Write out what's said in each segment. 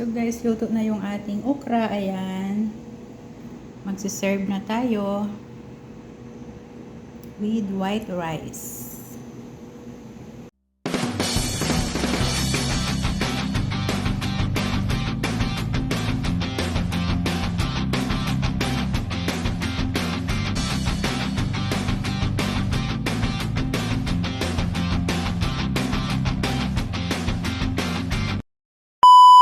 So guys, luto na yung ating okra. Ayan. Magsiserve na tayo with white rice.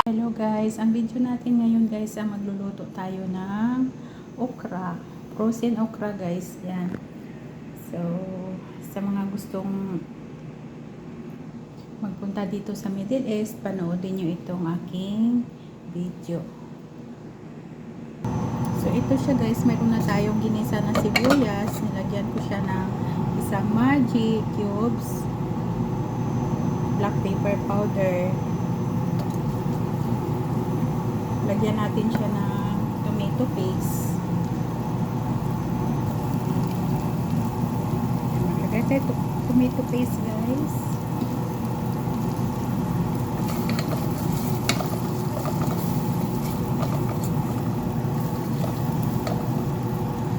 Hello guys, ang video natin ngayon guys ay magluluto tayo ng okra. Frozen okra guys, yan. So, sa mga gustong magpunta dito sa Middle East, panoodin nyo itong aking video. So, ito siya guys, meron na tayong ginisa na sibuyas. Nilagyan ko siya ng isang magic cubes, black pepper powder, lagyan natin siya ng tomato paste. Lagay tayo to- tomato paste guys.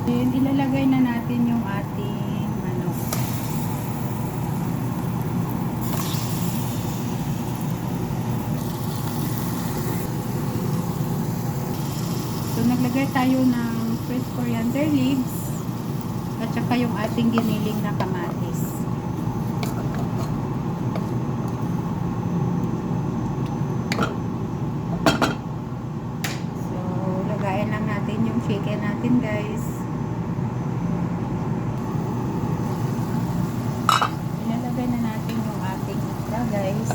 Then, ilalagay na natin yung ating So, naglagay tayo ng fresh coriander leaves at saka yung ating giniling na kamatis. So, lagayin lang natin yung chicken natin guys. Ilalagay na natin yung ating okra guys.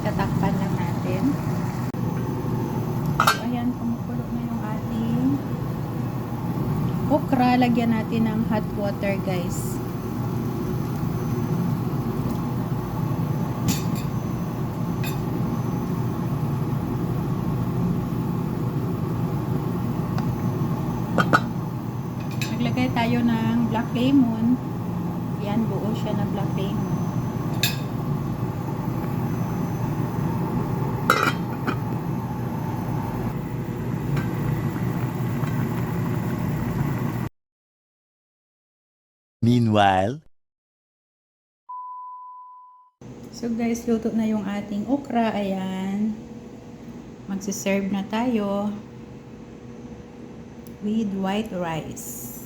Tatakpan lang natin. So, ayan, kumukulo na yung ating okra. Lagyan natin ng hot water, guys. Naglagay tayo ng black lemon. Yan, buo siya na black lemon. Meanwhile, So guys, luto na yung ating okra. Ayan. Magsiserve na tayo with white rice.